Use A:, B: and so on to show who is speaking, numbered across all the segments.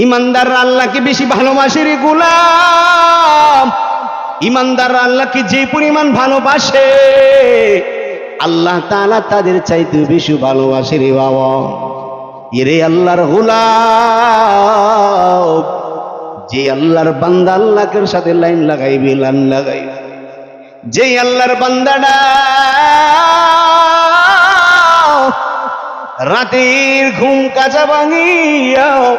A: ইমানদার আল্লাহকে বেশি ভালোবাসে রে গোলাম। ইমানদার আল্লাহকে যে পরিমাণ ভালোবাসে, আল্লাহ তাআলা তাদের চাইতে বেশি ভালোবাসে রে বাবা। এরে আল্লাহর গোলাম। যে আল্লাহর বান্দা আল্লাহর সাথে লাইন লাগাইবে লাইন লাগাইবে। যে আল্লাহর বান্দাটা রাতের ঘুম কাজা ভাঙিয়া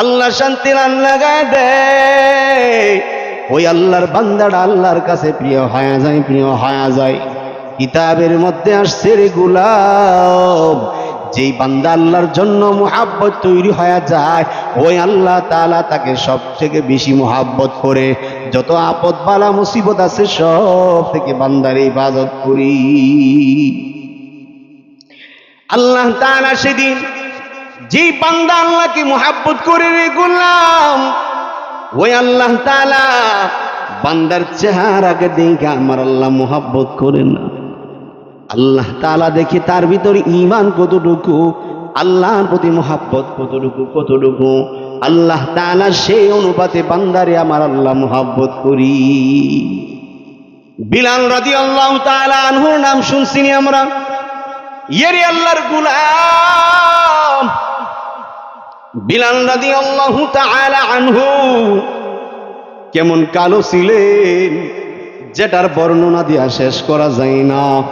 A: আল্লাহ শান্তি লান লাগায় দেয় ওই আল্লাহর বান্দাটা আল্লাহর কাছে প্রিয় হয়ে যায়, প্রিয় হয়ে যায়। কিতাবের মধ্যে আসছে রে গুলাব যেই বান্দা আল্লাহর জন্য মোহাব্বত তৈরি হয়ে যায়, ওই আল্লাহ তাআলা তাকে সব থেকে বেশি মোহাব্বত করে। যত আপদ বালা মুসিবত আছে সব থেকে বান্দার ইবাদত করি। আল্লাহ তাআলা সেদিন যেই বান্দা আল্লাহকে মোহাব্বত করে রে গোলাম, ওই আল্লাহ তালা বান্দার চেহারাকে দেখে আমার আল্লাহ মোহাব্বত করে না। আল্লাহ তালা দেখে তার ভিতরে ইমান কতটুকু, আল্লাহর প্রতি মোহাব্বত কতটুকু কতটুকু? আল্লাহ তাআলা সেই অনুপাতে বান্দারে আমার আল্লাহ মোহাব্বত করি। বিলাল রাদিয়াল্লাহু তাআলা আনহুর নাম শুনছিনি আমরা। ইয়েরে আল্লাহর গুলাম বিলাল রাদিয়াল্লাহু তাআলা আনহু। কেমন কালো ছিলেন, যেটার বর্ণনা দিয়া শেষ করা যায় না।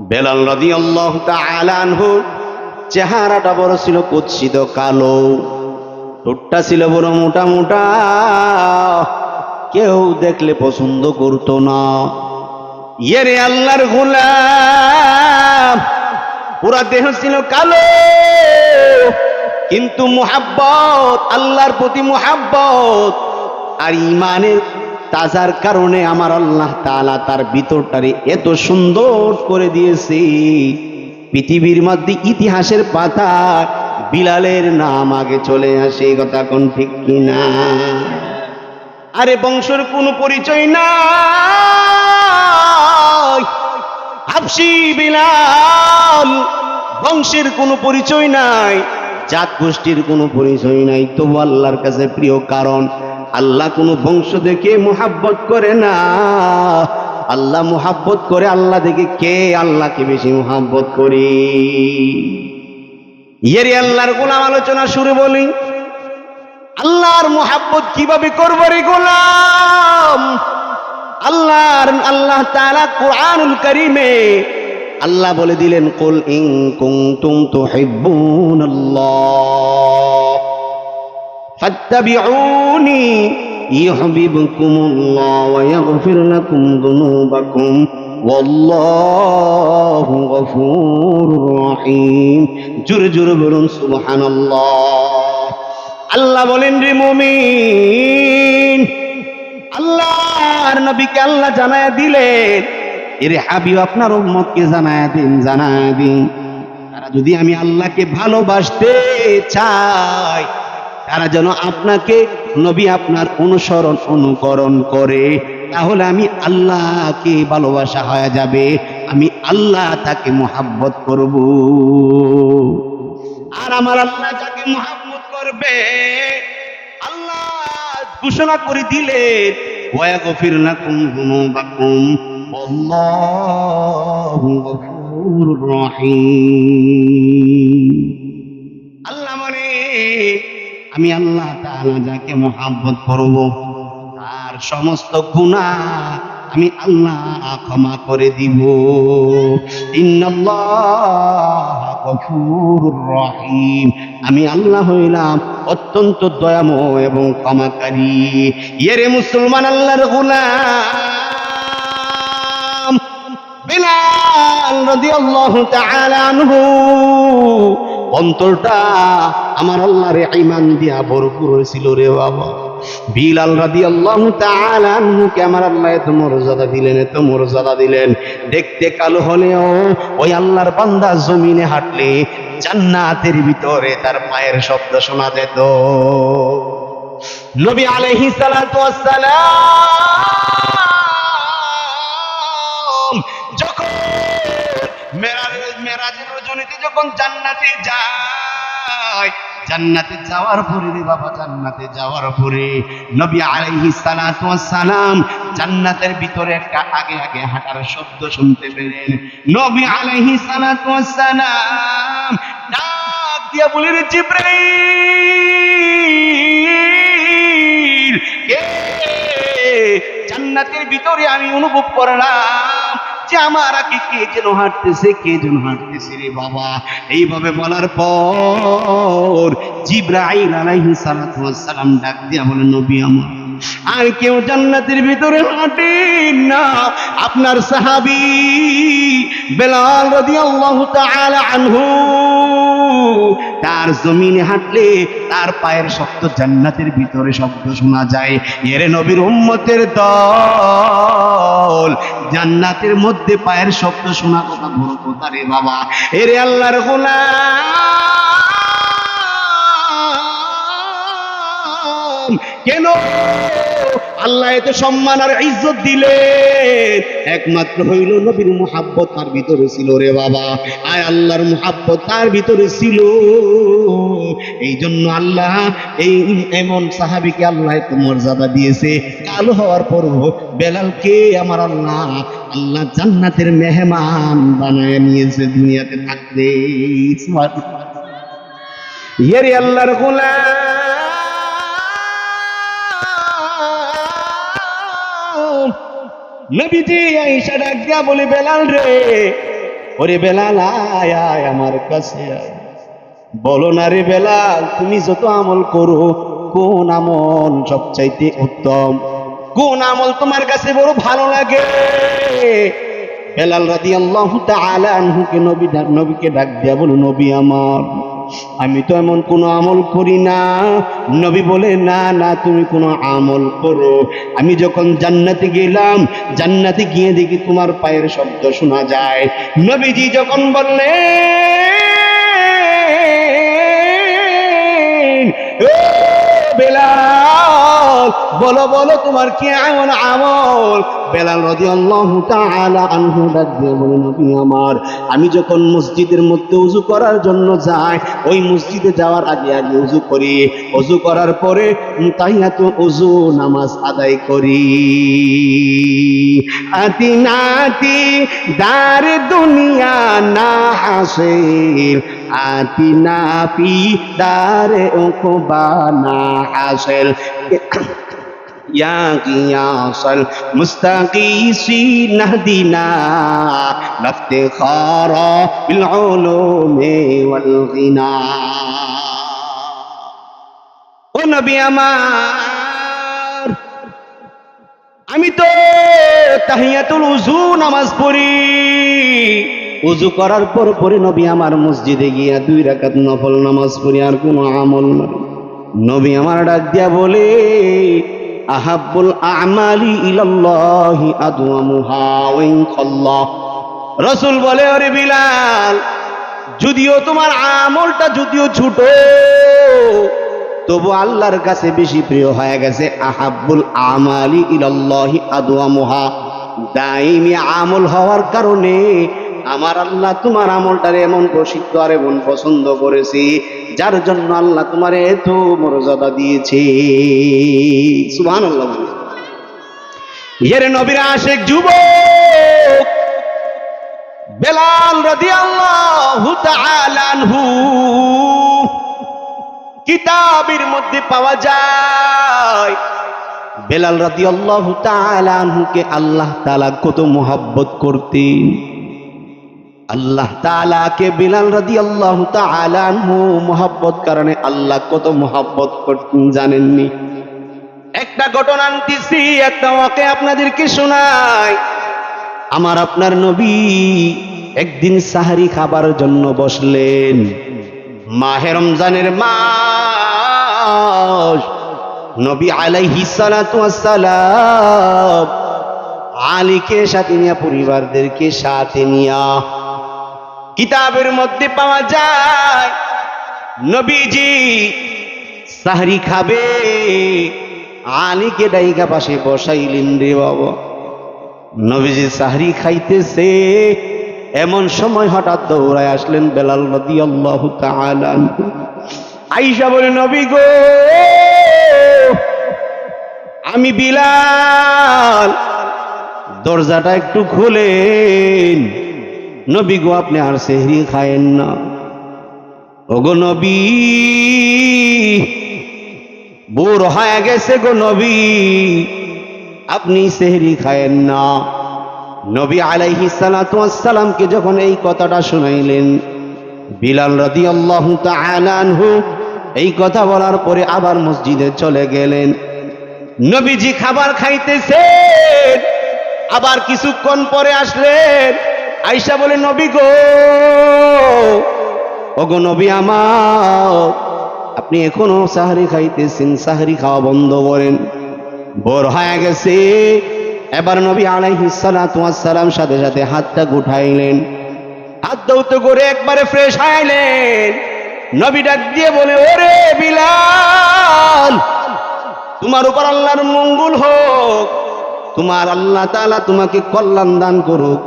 A: বেলাল রাদিয়াল্লাহু তাআলা আনহু, চেহারাটা বড় ছিল কুৎসিত কালো। ঠোঁটটা ছিল বড় মোটা মোটা। কেউ দেখলে পছন্দ করতো না। ইয়েরে আল্লাহর গোলাম, পুরা দেহ ছিল কালো। কিন্তু মুহাব্বত, আল্লাহর প্রতি মুহাব্বত আর ইমানের তাজার কারণে আমার আল্লাহ তালা তার ভিতরটারে এত সুন্দর করে দিয়েছে। পৃথিবীর মধ্যে ইতিহাসের পাতা বিলালের নাম আগে চলে আসে কথা কোন ঠিক কিনা? আরে বংশের কোনো পরিচয় বিলাল, বংশের কোনো পরিচয় নাই। জাত গোষ্ঠীর কোনো পরিচয় নাই, তবু আল্লাহর কাছে প্রিয় কারণ, আল্লাহ কোনো বংশ দেখে মোহাব্বত করে না। আল্লাহ মোহাব্বত করে, আল্লাহ দেখে কে আল্লাহকে বেশি মোহাব্বত করে? ইয়েরে আল্লাহর গোলাম আলোচনা শুরু বলি। আল্লাহর মোহাব্বত কীভাবে করব রে গোলাম? আল্লাহর, আল্লাহ তাআলা কোরআনুল কারীমে আল্লাহ বলে দিলেন, কুল ইন কুনতুম তুহিব্বুনাল্লাহ, ফাত্তাবিউনি ইউহিব্বুকুমুল্লাহ ওয়া ইয়াগফির লাকুম যুনুবাকুম ওয়াল্লাহু গফুরুর রহিম। জোরে জোরে বলুন, সুবহানাল্লাহ। আল্লাহ বলেন রে মুমিন, আল্লাহর নবীকে আল্লাহ জানায় দিলেন এর হাবিব, আপনার উম্মতকে জানায় দিন জানায় দিন। তারা যদি আমি আল্লাহকে ভালোবাসতে চাই, তারা যেন আপনাকে নবী আপনার অনুসরণ, অনুকরণ করে। তাহলে আমি আল্লাহকে ভালোবাসা হয়ে যাবে। আমি আল্লাহ তাকে মোহাব্বত করব। আর আমার আল্লাহ তাকে মোহাব্বত করবে, আল্লাহ ঘোষণা করে দিলেন, ওয়াগফির লাকুম যুনুবাকুম। আল্লাহু গফুরুর রহিম আল্লাহ মানে আমি আল্লাহ তাআলা যাকে মোহাব্বত করব, তার সমস্ত গুনাহ আমি আল্লাহ ক্ষমা করে দিব। রহিম। আমি আল্লাহ হইলাম অত্যন্ত দয়াময় এবং ক্ষমাকারী। ইয়েরে মুসলমান আল্লাহর গোলাম রাদিয়াল্লাহু তাআলা আনহু। অন্তরটা আমার দিয়া ভরপুর হয়েছিল রে বাবা। বিলাল আমার আল্লাহ এত মর্যাদা দিলেন, এত মর্যাদা দিলেন। দেখতে কালো হলেও ওই আল্লাহর বান্দা জমিনে হাঁটলে জান্নাতের ভিতরে তার পায়ের শব্দ শোনা যেত। নবী আলাইহিস সালাতু রজনীতে যখন জান্নাতে যায়, জান্নাতে যাওয়ার পরে রে বাবা, জান্নাতে যাওয়ার পরে নবী আলাইহিস সালাতু সালাম জান্নাতের ভিতরে একটা আগে আগে হাঁটার শব্দ শুনতে পেলেন। নবী আলাইহিস সালাতু সালাম ডাক দিয়া বলেন জিব্রাইল, কে? জান্নাতের ভিতরে আমি অনুভব করলাম যে আমার আগে কে যেন হাঁটতেছে, কে যেন হাঁটতেছে রে বাবা? এইভাবে বলার পর জিব্রাইল আলাইহিস সালাতু সালাম ডাক দিয়া বলে, নবী আমার, আর কেউ জান্নাতের ভিতরে হাঁটেন না। আপনার সাহাবি বেলাল রাদিয়াল্লাহু তাআলা আনহু তার জমিনে হাঁটলে তার পায়ের শব্দ জান্নাতের ভিতরে শব্দ শোনা যায়। এর নবীর উম্মতের দল, জান্নাতের মধ্যে পায়ের শব্দ শোনা কথা বড় কথা রে বাবা। এরে আল্লাহর গোলাম, কেন আল্লাহ এত সম্মান আর ইজ্জত দিলেন একমাত্র হইল নবীর মুহাব্বত তার ভিতরে ছিল রে বাবা। আয় আল্লাহর মুহাব্বত তার ভিতরে ছিল। এই জন্য আল্লাহ এই এমন সাহাবিকে আল্লাহ এত মর্যাদা দিয়েছে। কালো হওয়ার পর বেলালকে আমার আল্লাহ আল্লাহ জান্নাতের মেহমান বানায় নিয়েছে দুনিয়াতে থাকতে। ইয়েরে আল্লাহর গোলাম। নবীজি আইসা ডাক দিয়া বলে, বেলাল রে, ওরে বেলাল, আয় আয় আমার কাছে বলো না রে বেলাল, তুমি যত আমল করো, কোন আমল সবচাইতে উত্তম? কোন আমল তোমার কাছে বড় ভালো লাগে? বেলাল রাদি আল্লাহ আনহুকে নবী নবীকে ডাক দিয়া বলো, নবী আমার আমি তো এমন কোনো আমল করি না। নবী বলে, না না, তুমি কোনো আমল করো। আমি যখন জান্নাতে গেলাম, জান্নাতে গিয়ে দেখি তোমার পায়ের শব্দ শোনা যায়। নবীজি যখন বললে "ও বেলাল বলো বলো, তোমার কি এমন আমল? বেলাল রাদিয়াল্লাহু তাআলা আনহু ডাক দিয়ে বলে, নবী আমার, আমি যখন মসজিদের মধ্যে উজু করার জন্য যাই, ওই মসজিদে যাওয়ার আগে আগে উজু করি। উজু করার পরে তাহিয়াতু উজু নামাজ আদায় করি। আতি নাতি, দার দুনিয়া না হাসিল। আতি না পি দারে উকবা না হাসিল يا قياس المستقيسين اهدنا لافتخار بالعلوم والغنى ও নবী আমার আমি তো তাহিয়াতুল উজু নামাজ পড়ি উজু করার পর পরে নবী আমার মসজিদে গিয়া দুই রাকাত নফল নামাজ পড়ি, আর কোনো আমল নাই। নবী আমার ডাক দিয়া বলে, আহাব্বুল আমালি ইলাল্লাহি আদওয়ামুহা ওয়া ইন খাল্লাহ রসুল বলে, ওরে বিলাল, যদিও তোমার আমলটা যদিও ছোট তবু আল্লাহর কাছে বেশি প্রিয় হয়ে গেছে আহাব্বুল আমালি ইলাল্লাহি আদওয়ামুহা। দাইমি আমল হওয়ার কারণে আমার আল্লাহ তোমার আমলটারে এমন প্রসিদ্ধ আর এমন পছন্দ করেছি, যার জন্য আল্লাহ তোমার এত মর্যাদা দিয়েছে। সুবহানাল্লাহ আল্লাহ এর নবীর আশেক যুবক, বেলাল রাদিয়াল্লাহু তাআলা আনহু, কিতাবের মধ্যে পাওয়া যায়, বেলাল রাদিয়াল্লাহু তাআলা আনহুকে আল্লাহ তাআলা কত মোহাব্বত করতেন। আল্লাহ তাআলাকে বেলাল রাদিয়াল্লাহু তাআলা আনহু মোহাব্বত কারণে আল্লাহ কত মোহাব্বত জানেননি। একটা ঘটনা আনতেছি, একটা ওয়াকে আপনাদেরকে শোনাই। আমার আপনার নবী একদিন সাহারি খাবার জন্য বসলেন। মাহে রমজানের মাস। নবী আলাইহি ওয়াসসালাম আলীকে সাথে নিয়ে, পরিবারদেরকে সাথে নিয়া কিতাবের মধ্যে পাওয়া যায়। নবীজি সাহরি খাবে। আলীকে ডাইকা পাশে বসাইলেন রে বাবা। নবীজি সাহরি খাইতেছে। এমন সময় হঠাৎ দৌড়ায় আসলেন বেলাল নদী তাআলা আনহু। আইসা বলে, নবী গো, আমি বিলাল। দরজাটা একটু খোলেন। নবী গো, আপনি আর সেহরি খায়েন না। ওগো নবী, বোর হয়ে গেছে গো নবী, আপনি সেহরি খায়েন না। নবী আলাইহি সালামকে যখন এই কথাটা শুনাইলেন, বিলাল রাদি আল্লাহ আনহু এই কথা বলার পরে আবার মসজিদে চলে গেলেন। নবীজি খাবার খাইতেছেন, আবার কিছুক্ষণ পরে আসলেন। আইসা বলে, নবী গো, ওগো নবী আমার, আপনি এখনও সাহারি খাইতেছেন, সাহারি খাওয়া বন্ধ করেন। ভোর হয়ে গেছে। এবার নবী আলাইহিসালাম সাথে সাথে হাতটা গুঠাইলেন। হাত দৌত করে একবারে ফ্রেশ হাইলেন নবী ডাক দিয়ে বলে, ওরে বিলাল, তোমার উপর আল্লাহর মঙ্গল হোক, তোমার আল্লাহ তালা তোমাকে কল্যাণ দান করুক।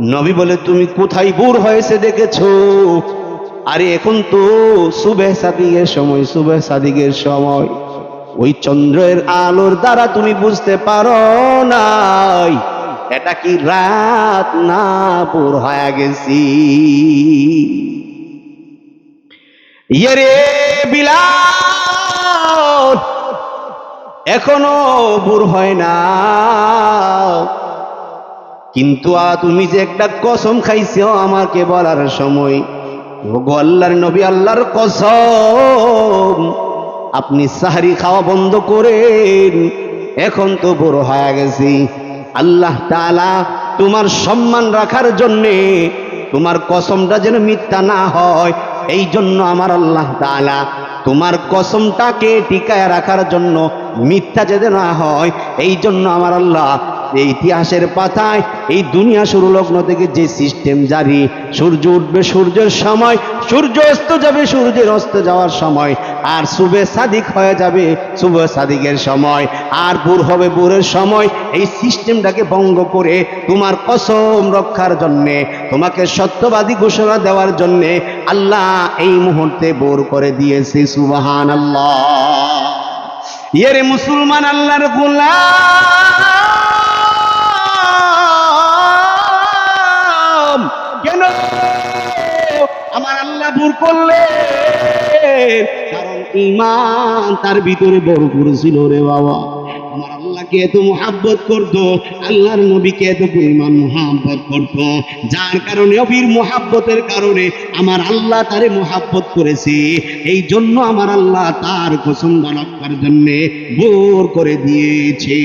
A: নবী বলে, তুমি কোথায় বুর হয়েছে দেখেছ? আরে, এখন তো সুবে সাদিকের সময় সুবে সাদিকের সময়। ওই চন্দ্রের আলোর দ্বারা তুমি বুঝতে পারো নাই, এটা কি রাত না পুর হয়ে গেছি। ইয়ে বিলাল, এখনও বুর হয় না। কিন্তু তুমি যে একটা কসম খাইছো আমাকে বলার সময়। ওগো আল্লাহর নবী, আল্লাহর কসম। আপনি সাহারি খাওয়া বন্ধ করেন, এখন তো বড় হয়ে গেছি। আল্লাহ তাআলা তোমার সম্মান রাখার জন্যে তোমার কসমটা যেন মিথ্যা না হয় এই জন্য আমার আল্লাহ তাআলা তোমার কসমটাকে টিকায় রাখার জন্য মিথ্যা যেন না হয় এই জন্য আমার আল্লাহ এই ইতিহাসের পাতায়, এই দুনিয়া শুরু লগ্ন থেকে যে সিস্টেম জারি, সূর্য উঠবে সূর্যের সময়, সূর্য অস্ত যাবে সূর্যের অস্ত যাওয়ার সময়, আর শুভে সাদিক হয়ে যাবে শুভ সাদিকের সময়, আর বুর হবে বুরের সময়, এই সিস্টেমটাকে ভঙ্গ করে তোমার কসম রক্ষার জন্যে, তোমাকে সত্যবাদী ঘোষণা দেওয়ার জন্যে আল্লাহ এই মুহূর্তে বোর করে দিয়েছে সুবাহান আল্লাহ ইয়ে মুসলমান আল্লাহর গোলাম! দূর করলে। কারণ ইমান তার ভিতরে ভরপুর ছিল রে বাবা। আমার আল্লাহকে এত মোহাব্বত আল্লাহর নবীকে এত পরিমাণ যার কারণে নবীর মোহাব্বতের কারণে আমার আল্লাহ তারে মোহাব্বত করেছে। এই জন্য আমার আল্লাহ তার কসম রক্ষার জন্যে বোর করে দিয়েছে।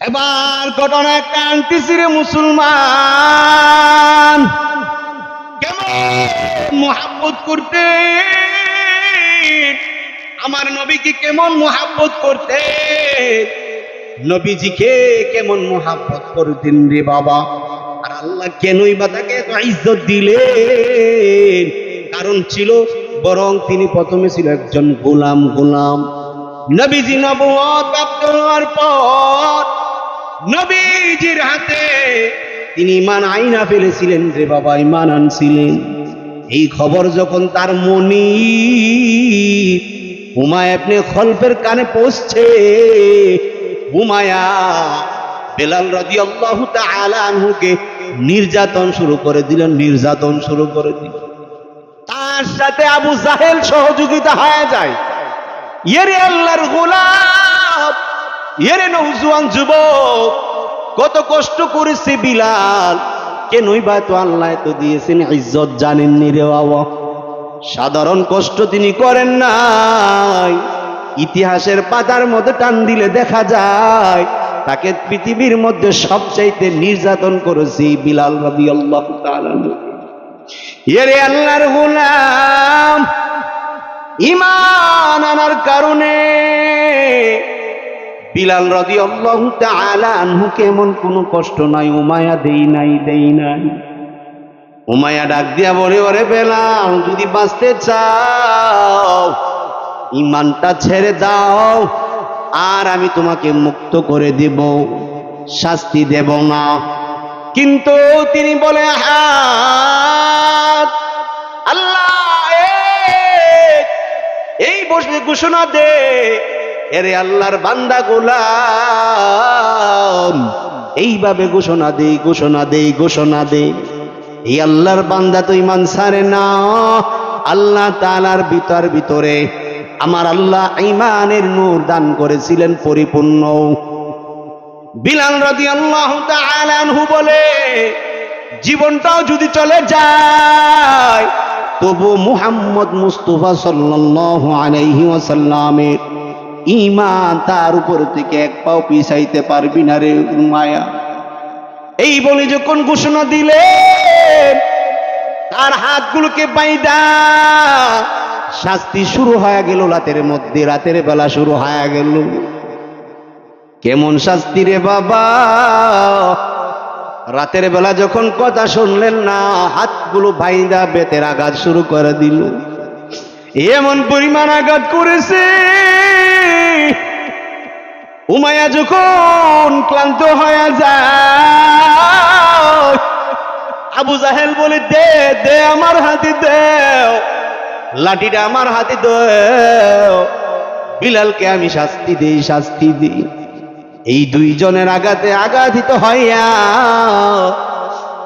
A: এবার ঘটনা একটা রে মুসলমান। কেমন করতে আমার নবীকে কেমন মোহাব্বত করতে নবীজিকে কেমন মোহাব্বত করতেন রে বাবা? আর আল্লাহ কেনই বা তাকে ইজ্জত দিলেন? কারণ ছিল, বরং তিনি প্রথমে ছিল একজন গোলাম গোলাম। নবীজি নবুয়ত হওয়ার পর নবীজির হাতে। তিনি ইমান আইনা ফেলেছিলেন রে বাবা, ইমান আনছিলেন। এই খবর যখন তার মনি হুমায় আপনি খল্পের কানে পৌঁছছে হুমায়া বেলাল রাজি আল্লাহ আনহুকে নির্যাতন শুরু করে দিলেন নির্যাতন শুরু করে দিল। তার সাথে আবু জাহেল সহযোগিতা হয়ে যায়। ইয়েরে আল্লাহর গোলাপ! ইয়েরে নৌজুয়ান যুবক, কত কষ্ট করেছে বিলাল। কেনই বা তো আল্লাহ তো দিয়েছেন, ইজ্জত জানেননি রে বাবা। সাধারণ কষ্ট তিনি করেন নাই। ইতিহাসের পাতার মধ্যে টান দিলে দেখা যায়, তাকে পৃথিবীর মধ্যে সবচাইতে নির্যাতন করেছি বিলাল রবি আল্লাহ এরে আল্লাহর গোলাম ইমান আনার কারণে বিলাল রদি অল্লাহ আলা আনহু কেমন কোনো কষ্ট নাই উমায়া দেই নাই দেই নাই। উমায়া ডাক দিয়া বলে, ওরে বেলাল, যদি বাঁচতে চাও ইমানটা ছেড়ে দাও আর আমি তোমাকে মুক্ত করে দেব, শাস্তি দেব না। কিন্তু তিনি বলে, হাত, আল্লাহ এই বসে ঘোষণা দে এরে আল্লাহর বান্দা গোলাম। এইভাবে ঘোষণা দেই ঘোষণা দেই, ঘোষণা দে এই আল্লাহর বান্দা তো ইমান সারে না। আল্লাহ তালার ভিতর ভিতরে আমার আল্লাহ ইমানের নূর দান করেছিলেন পরিপূর্ণ। বিলাল রাদি আল্লাহ আনহু বলে, জীবনটাও যদি চলে যায়, তবু মুহাম্মদ মুস্তফা সাল্লাল্লাহু আলাইহি ওয়াসাল্লামের ঈমান তার উপর থেকে এক পাও পিছাইতে পারবি না রে মায়া। এই বলে যখন ঘোষণা দিলে তার হাতগুলোকে বাইদা, শাস্তি শুরু হয়ে গেল, রাতের মধ্যে রাতের বেলা শুরু হয়ে গেল। কেমন শাস্তি রে বাবা? রাতের বেলা যখন কথা শুনলেন না, হাতগুলো বাইদা বেতের আঘাত শুরু করে দিল। এমন পরিমাণ আঘাত করেছে উমায়া যখন ক্লান্ত হয়ে যায় আবু জাহেল বলে, দে দে আমার হাতে, দেও। লাঠিটা আমার হাতে, দেও। বিলালকে আমি শাস্তি দিই শাস্তি দিই। এই দুইজনের আঘাতে আঘাতিত হইয়া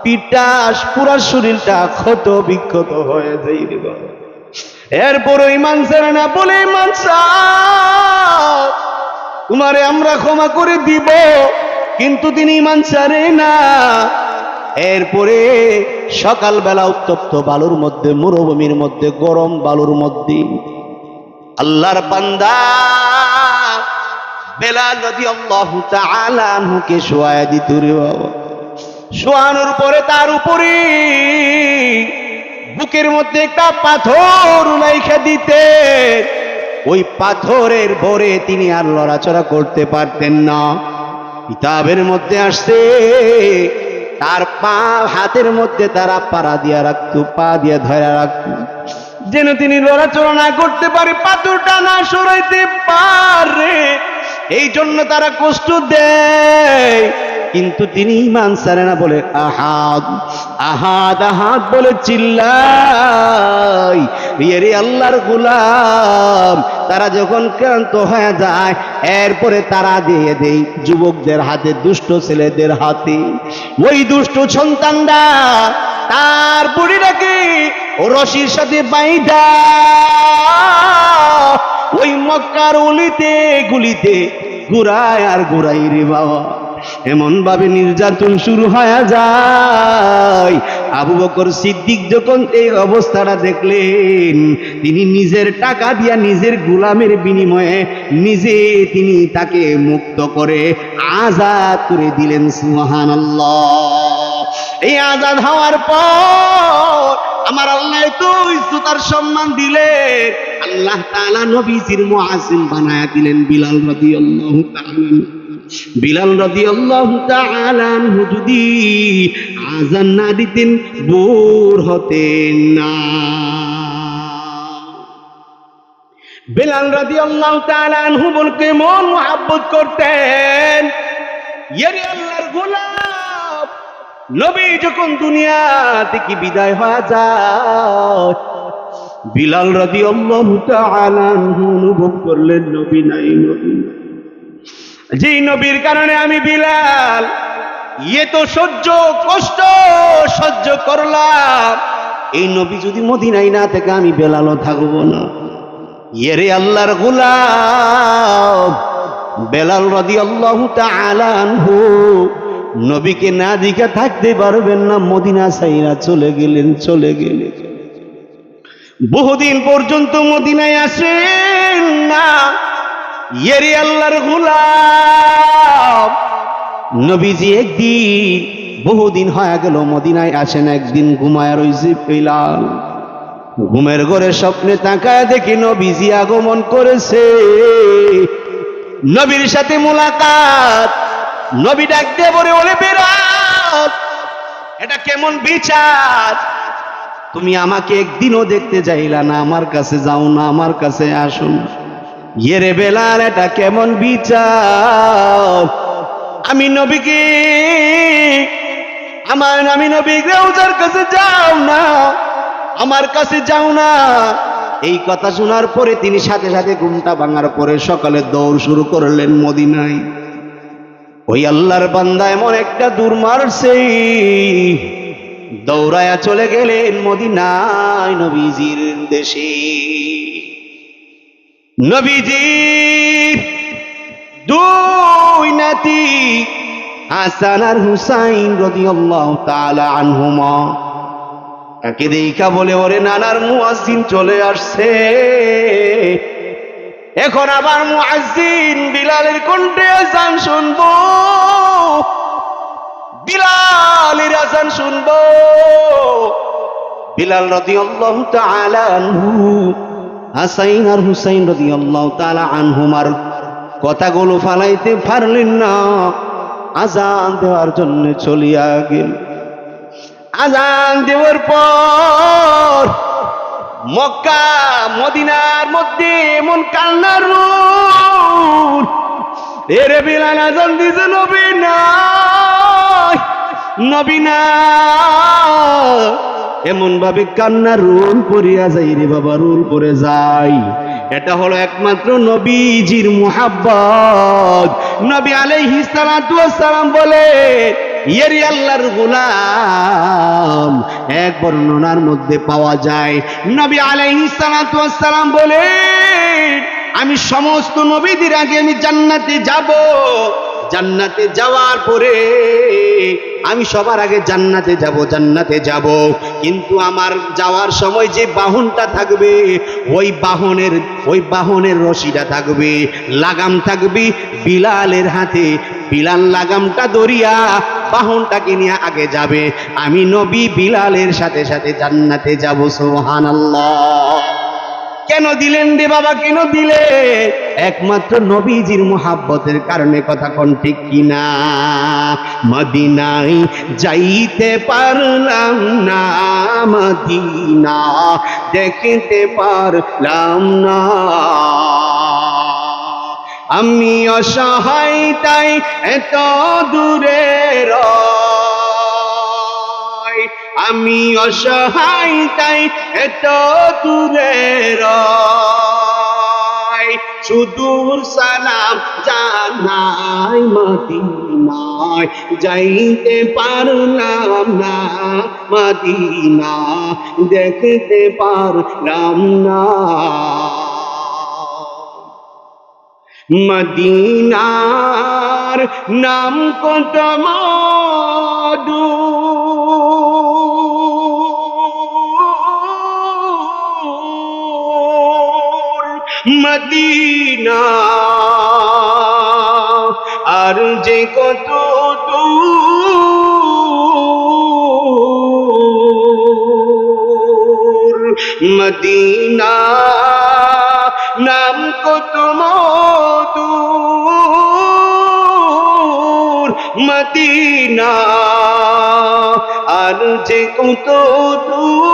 A: পিঠটা পুরা শরীরটা ক্ষত বিক্ষত হয়ে যাই রে বাবা এরপর ইমান ছেড়ে না বলে ইমান তোমারে আমরা ক্ষমা করে দিব, কিন্তু তিনি ইমান ছাড়ে না। এরপরে সকালবেলা উত্তপ্ত বালুর মধ্যে, মরুভূমির মধ্যে, গরম বালুর মধ্যে, আল্লাহর বান্দা বেলা নদী আল্লাহ শোয়ায় দিত শোয়ানোর পরে তার উপরে বুকের মধ্যে একটা পাথর উলাইখা দিতে। ওই পাথরের ভরে তিনি আর লড়াচড়া করতে পারতেন না। কিতাবের মধ্যে আসছে, তার পা হাতের মধ্যে তারা পাড়া দিয়া রাখতো, পা দিয়া ধরা রাখতো। যেন তিনি লড়াচড়া না করতে পারে, পাথরটা না সরাইতে পারে এই জন্য তারা কষ্ট দেয়। কিন্তু তিনি ইমান সারে না বলে, আহাদ আহাদ আহাদ বলে চিল্লাই। এরে আল্লাহর গুলাম, তারা যখন ক্লান্ত হয়ে যায়, এরপরে তারা দিয়ে দেই যুবকদের হাতে, দুষ্ট ছেলেদের হাতে। ওই দুষ্ট সন্তানরা, তার ও রশির সাথে বাইদা। ওই মক্কার অলিতে, গুলিতে, ঘুরায় আর ঘুরাই রে বাবা। এমন ভাবে নির্যাতন শুরু হয়ে যায়। আবু বকর সিদ্দিক যখন এই অবস্থাটা দেখলেন, তিনি নিজের টাকা দিয়া নিজের গোলামের বিনিময়ে নিজে তিনি তাকে মুক্ত করে আজাদ করে দিলেন, সুবহানাল্লাহ। এই আজাদ হওয়ার পর আমার আল্লাহ তো ইজ্জতার সম্মান দিলেন, আল্লাহ তাআলা নবীজির মুআসিম বানায়া দিলেন, বিলাল রাদিয়াল্লাহু তাআলা বিলাল রাদিয়াল্লাহু তাআলা আনহু যদি আজান না দিতেন, বোর হতেন না বিলাল রাদিয়াল্লাহু তাআলা আনহু বলকে মন মোহাব্বত করতেন আল্লাহর গোলাম নবী যখন দুনিয়া থেকে বিদায় হয়ে যায়, বিলাল রাদি আল্লাহ অনুভব করলেন, নবী নাই নবী নাই। যেই নবীর কারণে আমি বিলাল ইয়ে তো সহ্য, কষ্ট সহ্য করলাম। এই নবী যদি মদিনাই না থেকে, আমি বেলালও থাকব না। ইয়েরে আল্লাহর গোলাম, বেলাল রাদি আল্লাহ আনহু, নবীকে না দিকে থাকতে পারবেন না, মদিনা সাইরা চলে গেলেন চলে গেলেন। বহুদিন পর্যন্ত মদিনায় আসেন না। ইয়েরি আল্লাহর গুলাম। নবীজি একদিন, বহুদিন হয়ে গেল মদিনায় আসেন একদিন ঘুমায় রইছে পেলাল ঘুমের ঘরে স্বপ্নে তাকায় দেখি নবীজি আগমন করেছে। নবীর সাথে মোলাকাত। নবী ডাক দিয়ে বলে বলে বেরাত এটা কেমন বিচার? তুমি আমাকে একদিনও দেখতে যাইলা না, আমার কাছে যাও না, আমার কাছে আসুন ইয়েরে বেলাল, এটা কেমন বিচার? আমি নবীকে, আমার আমি নবী রোজার কাছে যাও না, আমার কাছে যাও না। এই কথা শোনার পরে তিনি সাথে সাথে ঘুমটা ভাঙার পরে সকালে দৌড় শুরু করলেন মদিনায়। ওই আল্লাহর বান্দা এমন একটা দূর মারছে। দৌড়ায়া চলে গেলেন মদিনায় নবীজির দেশে। নবীজি, দুই নাতি, হাসান আর হুসাইন রাদিয়াল্লাহু তাআলা আনহুমা। তাকে দেখা বলে, ওরে নানার মুয়াজ্জিন চলে আসছে। এখন আবার মুয়াজ্জিন বিলালের কণ্ঠে আজান শুনব। বিলালের আজান শুনব। বিলাল রাদিয়াল্লাহু তাআলা আনহু হাসাইন আর হুসাইন রাদিয়াল্লাহু তাআলা আনহুমার কথাগুলো ফালাইতে পারলেন না। আজান দেওয়ার জন্য চলিয়া গেল। আজান দেওয়ার পর মক্কা, মদিনার মধ্যে এমন কান্নার রূপ এরে বিলাল, আজান দিছে নবী নাই, নবী এমন ভাবে কান্নার রোল পরিয়া যাই রে বাবা, রুল পরে যাই। এটা হলো একমাত্র নবীজির মুহাব্বত। নবী আলাইহিস সালাম বলে, ইয়েরি আল্লাহর গোলাম। এক বর্ণনার মধ্যে পাওয়া যায়, নবী আলাইহিস সালাতু ওয়াস সালাম বলে, আমি সমস্ত নবীদের আগে আমি জান্নাতে যাব। জান্নাতে যাওয়ার পরে আমি সবার আগে জান্নাতে যাব জান্নাতে যাব। কিন্তু আমার যাওয়ার সময় যে বাহনটা থাকবে, ওই বাহনের ওই বাহনের রশিটা থাকবে, লাগাম থাকবে বিলালের হাতে। বিলাল লাগামটা দরিয়া বাহনটাকে নিয়ে আগে যাবে। আমি নবী বিলালের সাথে সাথে জান্নাতে যাব, সুবহানাল্লাহ। কেন দিলেন রে বাবা, কেন দিলে? একমাত্র নবীজির মোহাব্বতের কারণে কথা কোন ঠিক কিনা? মদিনায় যাইতে পারলাম না, মদিনা দেখতে পারলাম না। আমি অসহায়, তাই এত দূরে রয় আমি অসহায়, তাই এত দূরে সুদূর সালাম জানাই মদিনায়, যাইতে পারলাম না মদিনা দেখতে পারলাম না। মদিনার নাম কত মধু মদিনা। আর যে কত মদিনা নাম কত মধুর মদিনা আর যে কত দূর।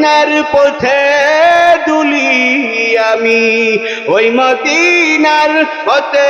A: মদিনার পথে দুলি আমি। ওই মদিনার পথে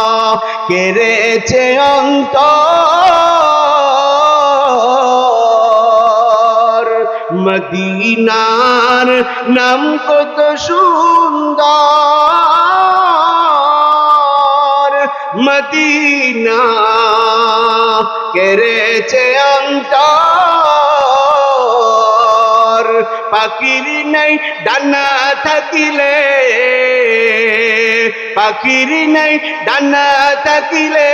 A: কেড়েছে অন্তর। মদিনার নাম কত সুন্দর। মদিনা কেড়েছে অন্তর। পাখির নেই ডানা থাকিলে। পাখির নাই, ডানা থাকিলে।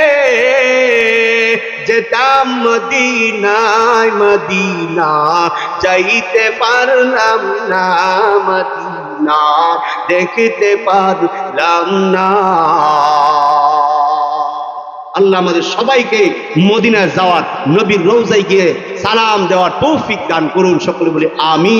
A: যেতাম মদিনায়, মদিনা যাইতে পারলাম না, মদিনা দেখতে পারলাম না। আল্লাহ আমাদের সবাইকে মদিনায় যাওয়ার নবীর রোজায় গিয়ে সালাম দেওয়ার তৌফিক দান করুন, সকলে বলে আমি